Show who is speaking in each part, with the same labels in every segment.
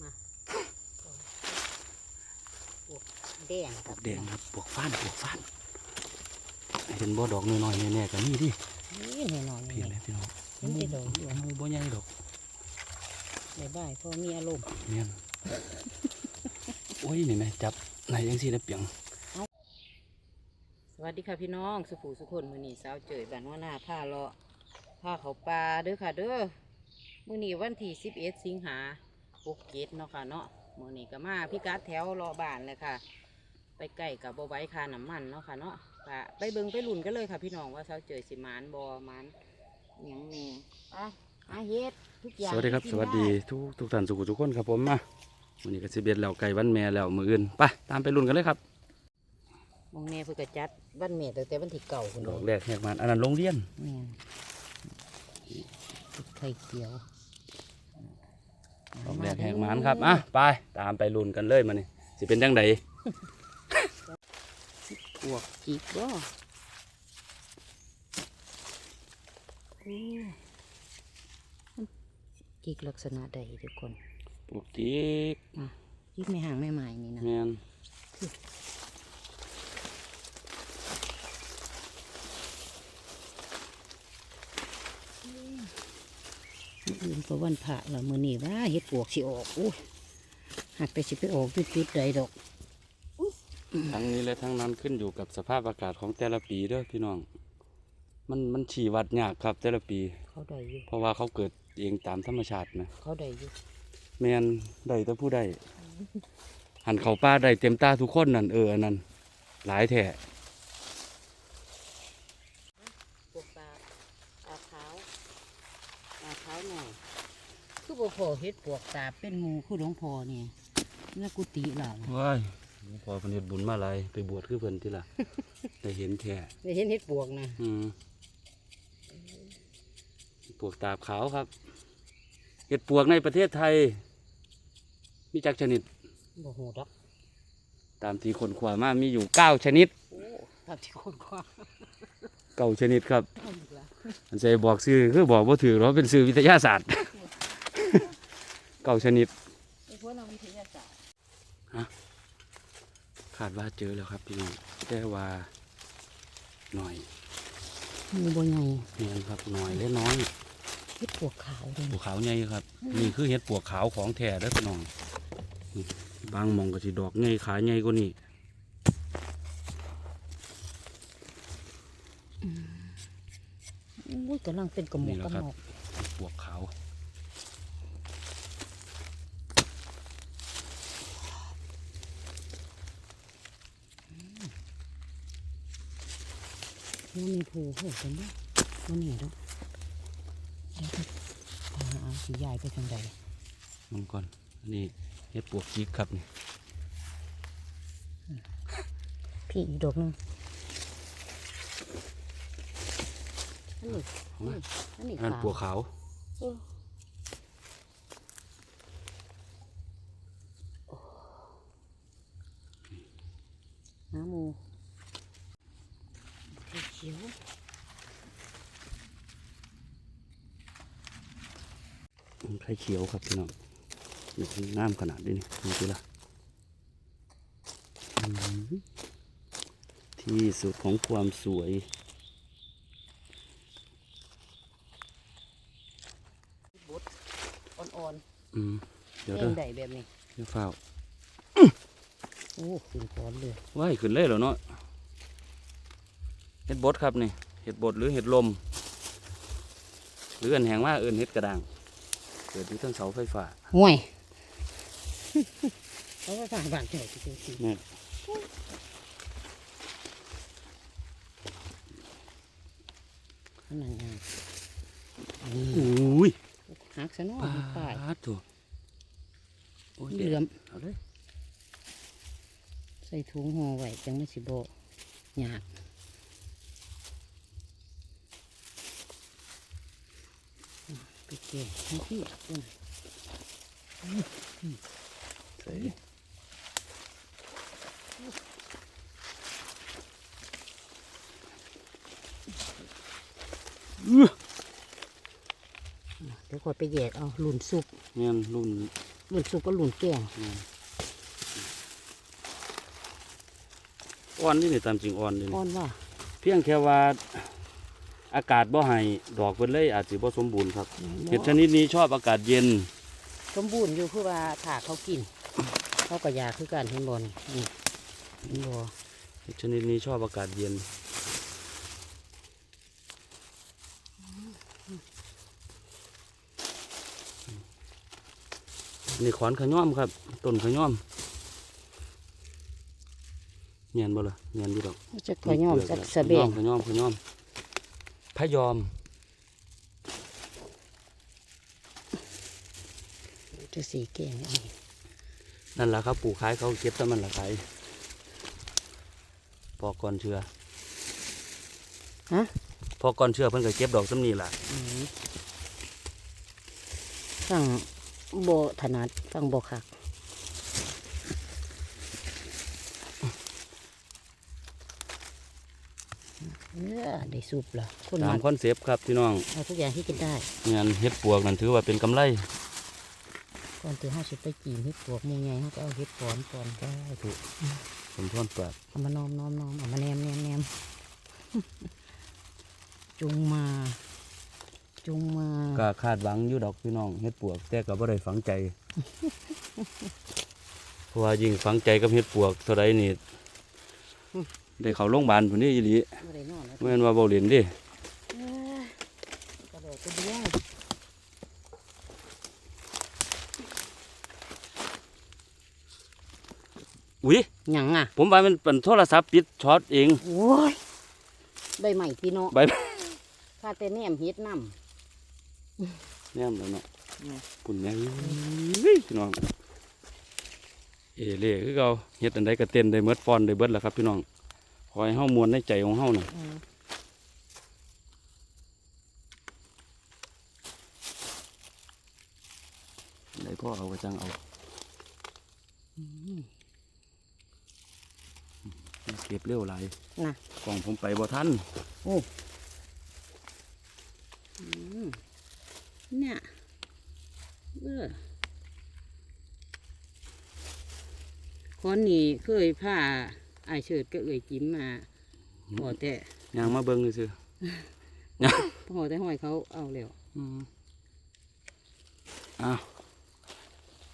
Speaker 1: มาปวกแดง
Speaker 2: ปลวกแดงครับปลวกฟ้านปลวกฟ้านเห็นบ่ดอกน้อยๆแน่ๆก็มีดิ
Speaker 1: นี่หน่อยๆ
Speaker 2: เพียง
Speaker 1: นี่
Speaker 2: เลยพี่น้อง
Speaker 1: เห็นแต่ดอกอยู่
Speaker 2: หมูบ่ใหญ่ดอก
Speaker 1: บายบายพ่อมีอารมณ์
Speaker 2: เนียนโอ้ยนี่แม่จับไหนยังสิได้เปียง
Speaker 1: สวัสดีค่ะพี่น้องสุขูสุคนมื้อนี้สาวเจยบ้านว่าหน้าผ้าเลาะผ้าเขาปลาเด้อค่ะเด้อมื้อนี้วันที่11สิงหา 67เนาะค่ะเนาะมื้อนี้ก็มาพี่กัดแถวรอบ้านเลยค่ะ ไปใกล้กับบ่ไหว้ค่าน้ำมันเนาะค่ะเนาะค่ะไปเบิ่งไปลุ่นกันเลยค่ะพี่น้องว่าสาวเจยสิหมานบ่หมานหยังแน่ไปหาเฮ็ดทุกอย่าง
Speaker 2: สวัสดีครับ
Speaker 1: ที่
Speaker 2: ส
Speaker 1: กิน
Speaker 2: วัสดี
Speaker 1: ไทุ
Speaker 2: กทุกท่านสุขทุกคนครับผมมาวันนี้ก็สิเบียดแล้วไก่วันแม่แล้วมืออื่นไปตามไปลุ้นกันเลยครับ
Speaker 1: มองแม่เพื่อกจัดวันเมตตั้งแต่วันที่เก่าคุณ
Speaker 2: ดอกแรกแหกมันอันนั้นโรงเรียน
Speaker 1: แม่นไข่เขียว
Speaker 2: ดอกแรกแหกมันครับอะไปตามไปลุ้นกันเลยมานี่สิเป็นจังได
Speaker 1: ปวกจีบบ่โอ้มันจีกลักษณะใดทุกคน
Speaker 2: ปลูกจิก
Speaker 1: จีกไม่ห่างไม่หมายนี่นะ
Speaker 2: แม่น
Speaker 1: ออื่นก็วันพระละมื้อนี้ว่าเฮ็ดปวกสิออกอู้หักไปสิไปออกจุดจุดๆใดดอก
Speaker 2: ทั้งนี้และทั้งนั้นขึ้นอยู่กับสภาพอากาศของแต่ละปีเด้อพี่น้อง มันมันฉีวัดยากครับแต่ละปี
Speaker 1: เขาได้อยู่
Speaker 2: เพราะว่าเขาเกิดเองตามธรรมชาตินะ
Speaker 1: เขาได้อยู่
Speaker 2: แมนได้แต่ผู้ใดหันเขาป้าได้เต็มตาทุกคนนั่นเอออันนั้นหลายแท้
Speaker 1: ปวกปลาปลาขาวปลาขาวหน่อย คือบ่พอเฮ็ดปวกตาเป็นหมูคือหลวงพ่อนี่นี่กุฏิเรา
Speaker 2: ว้ายพอเพนเฮ็ดบุญมาหลายไปบวชคือเพิ่นที่ล่ะ ได้เห็นแท้
Speaker 1: ได้เห็นเฮ็ดปวกนะ
Speaker 2: อืมปวกตาบขาวครับเห็ดปวกในประเทศไทย มีจักชนิด
Speaker 1: บ่โหดอก
Speaker 2: ตามที่คนขวามามีอยู่เก้าชนิด
Speaker 1: โอ้ทำที่คนกว่า
Speaker 2: เก้าชนิดครับ
Speaker 1: เอาอีกแล้ว
Speaker 2: อันใส่บอกซื้อคือบอกว่าถือเราเป็นซื้อวิทยาศาสตร์ เก้าชนิด
Speaker 1: ไอ้พวกนักวิทยาศาสตร์
Speaker 2: คาดว่าเจอแล้วครับพี่น้องแต่ว่าหน่อย
Speaker 1: มีบ่ใหญ่
Speaker 2: เนียนครับหน่อยและน้อย
Speaker 1: เฮ็ดปวกขาวเลย
Speaker 2: ปวกขาวใหญ่ครับนี่คือเห็ดปวกขาวของแท้เด้อพี่น้องนี่บางหมองก็สิดอกใหญ่ขาใหญ่กว่านี้
Speaker 1: อุ้ยกำลังเป็นกระหมอกกระหมอก
Speaker 2: ปวกขาว
Speaker 1: มันมี ผูโหดกันบ่มันนี่ดอกเดี๋ยวจะพาเอาสียายไปทางใด
Speaker 2: มันก่อนอันนี่เห็ดปวกจิกครับนี่
Speaker 1: พี่อีกดอกหนึงอันนี้
Speaker 2: เอามา
Speaker 1: อันนี้
Speaker 2: นั่น
Speaker 1: ขาว
Speaker 2: ปวกขาว
Speaker 1: เออน้ำหมู ไข่เขียว
Speaker 2: ไข่เขียวครับพี่น้องนี่งามขนาดนี้นี่ดูสิล่ะอืมที่สุดของความสวย
Speaker 1: บดอ่อน
Speaker 2: อืม
Speaker 1: ๆ
Speaker 2: เดี๋ยว
Speaker 1: เล่
Speaker 2: เด้อน
Speaker 1: ได้แบบนี้
Speaker 2: เดี๋ยวเฝ้า
Speaker 1: โอ้ขึ้นก้อนเลย
Speaker 2: ว่ายขึ้นเลยเหรอเนาะ เห็ดบดครับนี่เห็ดบดหรือเห็ดลม หรืออันแหงว่าเอินเห็ดกระด้างเกิดอยู่ทั้งเสาไฟฟ้า
Speaker 1: ห่วยเขาก็ฝากบ้านเจ้าที่เจ้าที่
Speaker 2: นี่
Speaker 1: ขนาดงาน
Speaker 2: อุ้ย
Speaker 1: หักซะเนาะ
Speaker 2: ปา
Speaker 1: ป้าย
Speaker 2: ดตัวโอ้ย
Speaker 1: เหลื่อม
Speaker 2: เอาเลย
Speaker 1: ใส่ถุงห่อไว้จังไม่สิโบยากไป เก็บให้พี่อุ่น
Speaker 2: ใส่
Speaker 1: เดี๋ยวคอไปแยกเอาหลุนซุป
Speaker 2: เงี้ยรุ่น
Speaker 1: หลุนสุกก็หลุนแกง
Speaker 2: อ่อนนี่นี่ตามจริงอ่อนนี่
Speaker 1: อ่อนว่า
Speaker 2: เพียงแค่ว่า อากาศบ่ให้ดอกเพิ่นเลยอาจสิบ่สมบูรณ์ครับเห็ดชนิดนี้ชอบอากาศเย็น
Speaker 1: สมบูรณ์อยู่คือว่าถ้าเขากินเขาก็อยากคือการเห็นบอลนี่เห็นบอ
Speaker 2: เห็ดชนิดนี้ชอบอากาศเย็นนี่ขอนขะย่อมครับต้นขะย่อมเงียนบ่ล่ะเงียนอยู่ดอก
Speaker 1: จะขย่อมจะสะเบง
Speaker 2: ขะย่อมขะย่อม พะยอม
Speaker 1: จะสีแกงอันนี้
Speaker 2: นั่นแหละครับปลูกขายเขาเก็บแต่มันละขายพอก่อนเชื่อ
Speaker 1: ฮะ
Speaker 2: พอก่อนเชื่อเพิ่นก็เก็บดอกซ้ำนี่ล่ะ
Speaker 1: อืมฟังโบถนัดฟังโบคัก เออได้ซุปเหรอคน
Speaker 2: ตาม
Speaker 1: มา
Speaker 2: คอนเซปต์ครับพี่น้อง
Speaker 1: เอาทุกอย่างที่กินได้
Speaker 2: งานเฮ็ดปวกนั่นถือว่าเป็นกำไร
Speaker 1: ก่อนที่ห้าสิบไปจีนเฮ็ดปวกหมูใหญ่เขาก็เอาเฮ็ดก้อนก่อนก็ถูก
Speaker 2: สมทวนปาก
Speaker 1: เอามาน้อมน้อมน้อมเอามาแนมแนมแนมจุงมา จุงมา
Speaker 2: ก็คาดหวังอยู่ดอกพี่น้องเฮ็ดปวกแต่ก็บ่ได้ฝังใจเพราะว่ายิ่งฝังใจกับเฮ็ดปวกเท่าใดนี่ ได้เข้าโรงพยาบาลพุ่นนี่อีหลี
Speaker 1: ไม่ได้นอนแล้ว
Speaker 2: บ่แม่นว่าเว้าเล่นเดิ
Speaker 1: เอ้ยกระโดดกระเดียว
Speaker 2: อุ้ย
Speaker 1: หยังอะ
Speaker 2: ผมว่ามันเป็นโทรศัพท์ปิดช็อตเอง
Speaker 1: โอ้ยใบใหม่พี่เนาะ
Speaker 2: ใบ
Speaker 1: ข้าแต่แนมเฮ็ดน้
Speaker 2: แน่มแล้วเนาะ
Speaker 1: อืม
Speaker 2: ปุ่นแม่เฮ้ยพี่น้องเอเล่คือเก่าเฮ็ดอันใดก็เต้นได้เมดฟอนได้เบิดแหละครับพี่น้อง ขอให้เฮามวนในใจของเฮาน่ะำ
Speaker 1: อืม
Speaker 2: ได้พ่อเอาก็จังเอา
Speaker 1: อืม
Speaker 2: เก็บเร็วหลาย
Speaker 1: น่ะ
Speaker 2: กล่องผมไปบ่ทัน
Speaker 1: อืมเนี่ยเออคนนี้เคยพา ไอายเฉิดก็เอ่ยจิ้มมาพอแต่
Speaker 2: ย่างมาเบิ่งซื่อ
Speaker 1: พอแต่ห้อยเขาเอาแล้ว
Speaker 2: ๆอืมอ้าว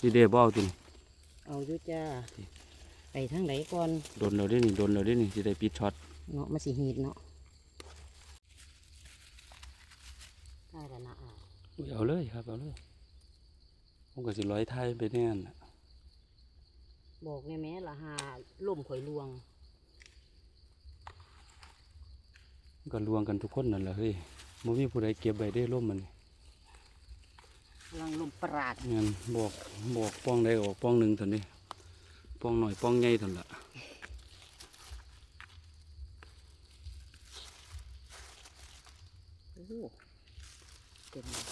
Speaker 2: สิเด้บ่เอาติ
Speaker 1: เอาอยู่จ้า ไปทางไหนก่อน
Speaker 2: โดนแล้วเด้นี่โดนแล้วเด้นี่สิได้ปิดช็อต
Speaker 1: เนาะมาสิหีดเนาะได้แล้วนะอะ
Speaker 2: อุ๊ยเอาเลยครับเอาเลยผมก็สิร้อยไทยไปแน่นน่ะ
Speaker 1: บอกแม่แม่ละหาล่มข่อยลวง
Speaker 2: มันก็ลวงกันทุกคนนั่นแหละเฮ้ยบ่มีผู้ใดเก็บไว้ได้ร่มมันนี่
Speaker 1: กำลังลมปราด
Speaker 2: งั้นบอกบอกป้องใดก็ออกป้องหนึ่งเท่านี้ป้องหน่อยป้องใหญ่เท่านั้นละ
Speaker 1: โอ้โหเต็มเลย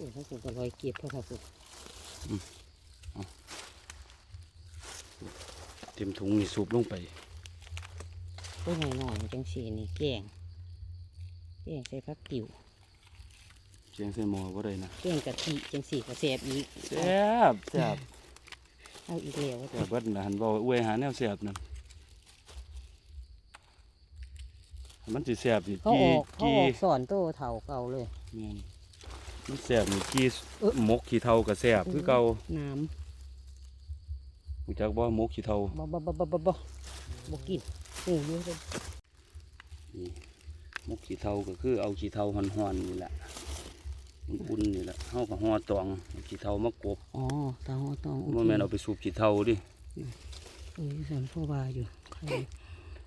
Speaker 1: โอ้โหผมก็ลอยเก็บเพราะครับผม
Speaker 2: เต็มถุงนี่สูบลงไป
Speaker 1: ตัวหน่อยหน่อยจังสีนี่แกงแกงใส่ผักติ๋ว
Speaker 2: เสียงใส่หมอบ่ได้นะ
Speaker 1: แกงกะทิจังสีก็แสบอีก
Speaker 2: แซ่บแซ่บ
Speaker 1: เอาอีกแล้ว
Speaker 2: แซ่บเบิดนะหันบ่อวยหาแนวแซ่บนั่นมันสิแซ่บสิ
Speaker 1: เขาอ
Speaker 2: กี้
Speaker 1: อกเขา
Speaker 2: กี้
Speaker 1: ออกสอนโตเถ่าเก่าเลย
Speaker 2: แม่น มันแซ่บนี่กี้
Speaker 1: เอ๊ะ
Speaker 2: หมกขี้เท่าก็แซ่บคือเก่า
Speaker 1: น้
Speaker 2: รู้จักบ่หมกขี้เท่าำ
Speaker 1: บ่บ่บ่บ่บ่บ่บ่กินหูเยอะเลย
Speaker 2: นี่หมกขี้เท่าก็คือเอาขี้เท่าห่อนๆนี่แหละอุ่นๆนี่แหละเฮาก็ห่อตองเอาขี้เท่ามากบ
Speaker 1: อ๋อตาหัวตองโอ
Speaker 2: บ่
Speaker 1: เค
Speaker 2: แม่นเอาไปสูบขี้เท่าดิ
Speaker 1: เอ้ยสันพ่อบาอยู่ไข่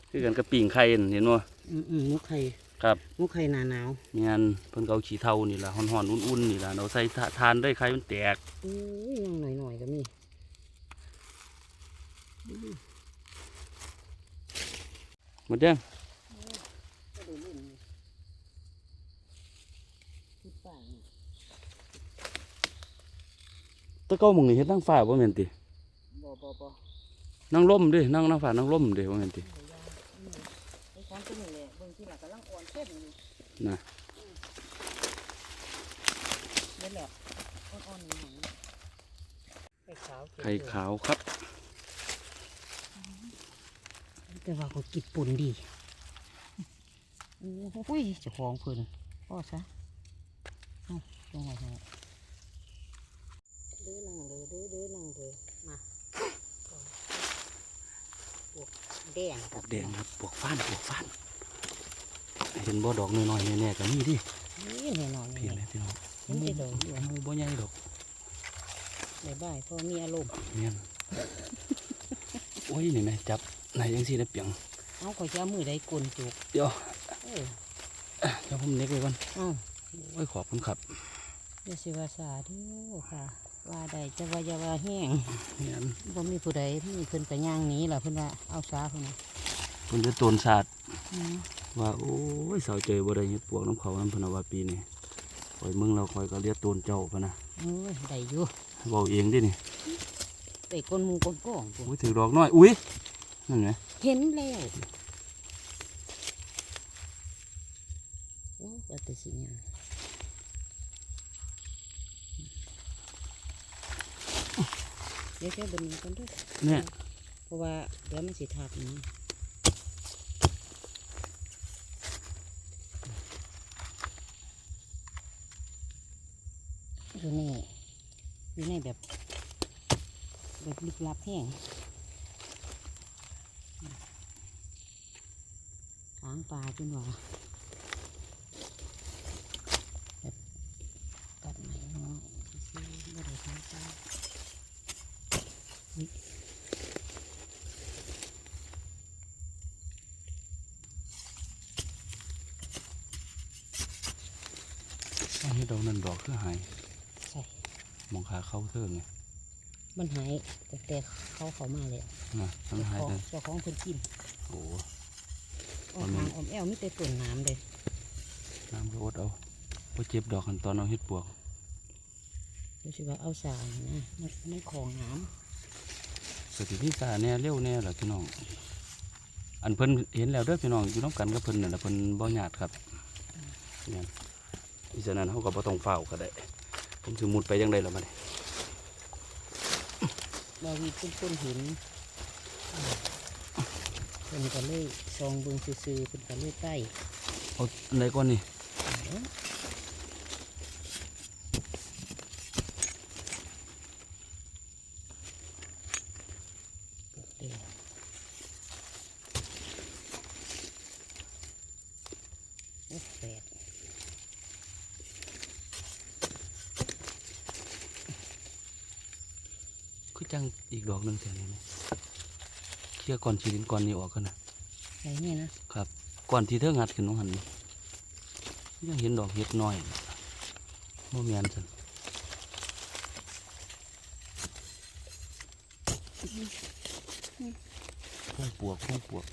Speaker 2: คือกันกับปิ่งไข่นั่นเห็นบ่
Speaker 1: อืมอืมมุกไข่
Speaker 2: ครับ
Speaker 1: มุกไข่หนาหนาว
Speaker 2: งานเพิ่นก็เอาขี้เท่านี่ล่ะห่อนๆอุ่นๆนี่ล่ะเอาใส่ทาทานได้ไข่มันแตก
Speaker 1: อุ้ยยังหน่อยหน่อยๆก็มี
Speaker 2: หมดยัง
Speaker 1: ก็ได้เล่นนี่พูดป่านี่
Speaker 2: ตะเก้าหมึงนี่เฮ็ดนางฟ้าบ่แม่นติ
Speaker 1: บ่บ่บ่
Speaker 2: นางล่มเด้นางนางฟ้านางล่มเด้บ่แม่นติ
Speaker 1: ไอ้ของตัวนี้แหละ เข้มอยู่
Speaker 2: นะ
Speaker 1: เดี๋ยวแหละอ่อนๆนี่หน่อยไข่ขาวเก็บ
Speaker 2: ไข่
Speaker 1: อยู่
Speaker 2: ขาวครับ
Speaker 1: แต่ว่าเขากินปุ่นดีโอ้ยเจะของเพิ่นพ่อซะเอ้าลงมาเถอะเด้อนั่งเด้อเด้อเด้อนั่งเด้อมาปวกแดง
Speaker 2: ปลวกแดงครับปลวกฟ้านปลวกฟ้าน เห็นบ่ดอกน้อยๆแน่ๆก็มีดิ
Speaker 1: นี่แน่นอน
Speaker 2: เพียง
Speaker 1: นี่
Speaker 2: เลยพี่น้อง
Speaker 1: เห็นแต่ดอกเดียว
Speaker 2: หมูบ่ใหญ่ดอก
Speaker 1: ในบ้านพ่อมีอารมณ์
Speaker 2: เมียนโอ้ยนี่แม่จับไหนยังสิได้เปียง
Speaker 1: เอาขอจะเอามือได้กลนจุก
Speaker 2: เดี๋ยว
Speaker 1: เออ
Speaker 2: เดี๋ยวผมเน็กไว้ก่อน
Speaker 1: เอ้า
Speaker 2: โอ้ยขอบคุณครับ
Speaker 1: เดี๋ยวสิว่าสาเด้อค่ะ ว่าได้จะว่าจะว่าแห้ง
Speaker 2: เมียน
Speaker 1: บ่มีผู้ใดมีเพิ่นก็ย่างหนี้ล่ะเพิ่นว่าเอาสาเพิ่นน่ะ
Speaker 2: เพิ่นจะโตนศาสตร์
Speaker 1: อืม
Speaker 2: ว่าโอ้ยสาวเจยบ่ได้เฮ็ดปวกน้ำเขาน้ำเพนนะว่าปีนี้คอยมึงเราคอยก็เรียกโตนเจ้าพะนะ
Speaker 1: เอ้ยได้อยู่
Speaker 2: เว้าเองเดินี่
Speaker 1: ได้กลนหมูกลนก้องพุ่น
Speaker 2: โอ้ยถือดอกน้อยอุ้ยนั่นไง
Speaker 1: เห็นแล้วโอ้ว่าแต่สิหยังเดี๋ยวแค่บนนี้ก่อนเด้อ
Speaker 2: เนี่ย
Speaker 1: เพราะว่าเดี๋ยวมันสิทับน อยู่ในอยู่ในแบบแบบลึกลับแห้งหางปลาจนว่าแบบตัดไหนเนาะซื้อๆไม่ได้ทำปลา
Speaker 2: อันนี้ดอกนั่นดอกคือหาย มองขาเข้าเทิงไง
Speaker 1: มันหายแต่แต่เขาเขามาเลย
Speaker 2: นะมันหาย
Speaker 1: เจ้าของ
Speaker 2: เลย
Speaker 1: เจ้าของเพิ่นกิน
Speaker 2: โอ้
Speaker 1: ออกทางออมแอวไม่ไปตุ่นน้ำเลย
Speaker 2: น้ำก็อดเอาพอเจ็บดอกกันตอนเอาเฮ็ดปวก
Speaker 1: รู้สึกว่าเอาสารนะมันมันของน้
Speaker 2: สติพี่สาแน่เร็วแน่ล่ะพี่น้องอันเพิ่นเห็นแล้วเด้อพี่น้องอยู่น้ำกันกับเพิ่นน่ะล่ะเพิ่นบ่หยาดครับเนี่ยอีฉะนั้นเฮาก็บ่ต้องเฝ้าก็ได้ ผมสิมุดไปจังไดล่ะบัดนี้ำ
Speaker 1: บาวีเป็นคนเห็นเพิ่นก็เลยซองเบิ่งซื่อๆเพิ่นก็เลยใต้
Speaker 2: เอาอันใดก่อนนี่
Speaker 1: เอ้าเดี๋ยวโอ้แปด
Speaker 2: คือจัง หนึงแถวนี้ไหมเคลียร์ก่อนชีดินก่อนนี้ออกกันนะ
Speaker 1: ใส่นี่นะครับ
Speaker 2: ก่อนที่เธองัดขึ้นน้องหันนี่ยังเห็นดอกเห็ดน้อยบ่แม่นซั่นพวงปวกพวงปวก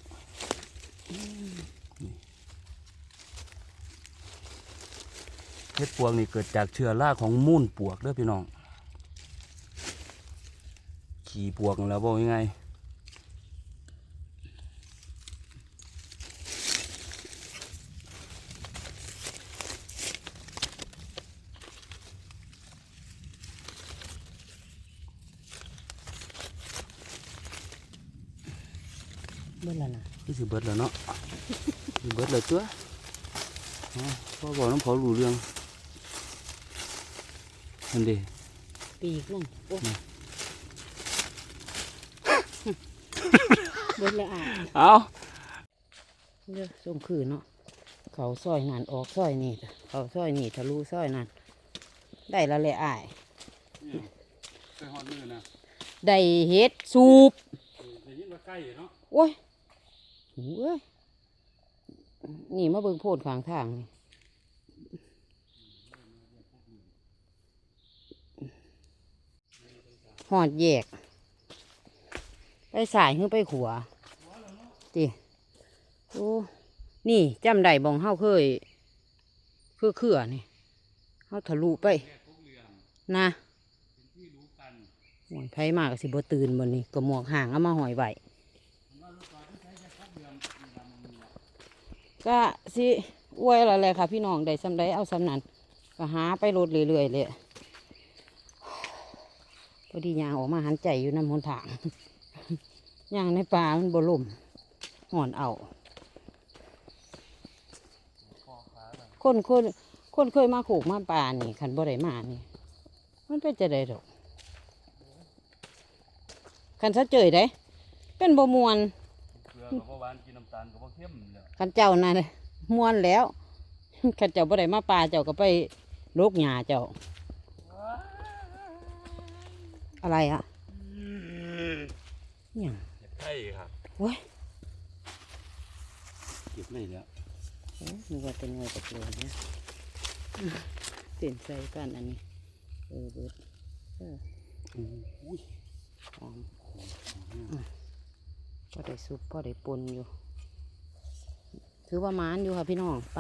Speaker 2: เห็ดปวกนี่เกิดจากเชื้อราของมูลปวกเด้อพี่น้อง ขี่ปวกนั่นแหล้วบอกยังไง
Speaker 1: เบิ่งแล้วนะ
Speaker 2: นี่สิเบิดแล้วเนาะสิเบิดแล้วตัวอ๋อพ่อบอกน้ำพอรู้เรื่องนั่นเดิ
Speaker 1: ปีกลงโอ้
Speaker 2: นี่
Speaker 1: เบิ่งแล้วอะ
Speaker 2: เอา
Speaker 1: เด้อส่งคืนเนาะเขาซอยงานออกซอยนี่จ้ะเขาซอยนี่ทะลุซอยนั่นได้และแหละอ้าย
Speaker 2: ไปหอดมือนะ
Speaker 1: ได้เฮ็ดสูบ
Speaker 2: ได้ยินว่าใกล้เนาะ
Speaker 1: โอ้ยหูเอ้ยนี่มาเบิ่งโพดข้างทางนี่หอดแยก ไปสายหรือไปขวาติโอ้นี่จำได้บองเฮาเคยคือเขื่อนี่เฮาทะลุไป นะหวยไผมากสิบตื่นบนนี้ก็หมวกห่างเอามาหอยไว้ก็สิอวยและแหละค่ะ พี่น้องได้สำใดเอาสำนันก็หาไปรถเรื่อยๆเลยพอดียางออกมาหันใจอยู่น้ำหนทาง ย่างในป่ามันบ่ล่มห่อนเอาคนคนคนเคยมาขูกมาป่านี่ขันบ่ได้มานี่ มันเป็นจะได้ดอกขันซะเจยได้เป็นบ่มวน
Speaker 2: เกลือกับหวานกินน้ำตาลกับเค็มแล้ว
Speaker 1: ขันเจ้านั่นมวนแล้วขันเจ้าบ่ได้มาป่าเจ้าก็ไปโลกหญ้าเจ้า อะไรอะอย่าง
Speaker 2: เก็บไข่ครับ
Speaker 1: โอ้ย
Speaker 2: เก็บเลยแล้ว
Speaker 1: โอ้ยนึกว่าเป็นหน่วยตะเกียบเนี่ยเปลี่ยนใส่กันอันนี้ เออเบิดเออ
Speaker 2: อุ้ย
Speaker 1: หอมพอได้ซุปพอได้ปนอยู่ ถือว่ามานอยู่ค่ะพี่น้องไป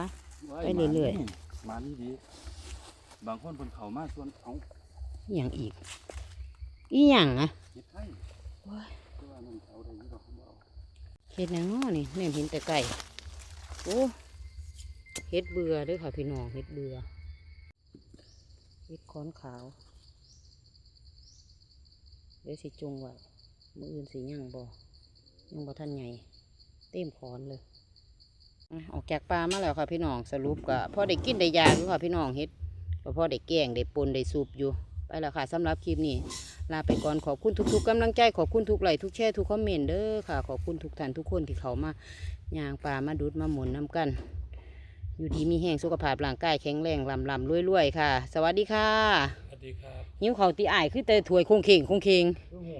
Speaker 1: ไปเรื่อย
Speaker 2: ๆมานี่ดี บางคนเพิ่นเข้ามาส่วนเอา
Speaker 1: อหย่างอีก อีหยังอะ
Speaker 2: เก็บไข่ เห็
Speaker 1: ดหยังน้อนี่เนี่ยเห็นแต่ไก่โอ้เห็ดเบื่อด้วยค่ะพี่น้องเห็ดเบื่อเห็ดค้อนขาว เดี๋ยวสิจุงไว้มืออื่นสิยังบ่ยังบ่ท่านใหญ่เต็มคอนเลยอะออกจากปลามาแล้วค่ะพี่น้องสรุปก็พอได้กินได้ยาอยู่ค่ะพี่น้องเฮ็ดก็พอได้แกงได้ปนได้ซุปอยู่ ไปแล้วค่ะสำหรับคลิปนี้ลาไปก่อนขอบคุณทุกๆกำลังใจขอบคุณทุกไลค์ทุกแชร์ทุกคอมเมนต์เด้อค่ะ ขอบคุณทุกท่านทุกคนที่เขามาย่างปลามาดูดมาหมุนน้กัน อยู่ดีมีแห้งสุขภาพร่างกายแข็งแรงลำลำรวยๆค่ะ สวัสดีค่ะ
Speaker 2: สวัสดีครับ
Speaker 1: หิ้วเขาวตีอ้ายคือแต่ถวยคงเคงคงเคง
Speaker 2: โอ้โห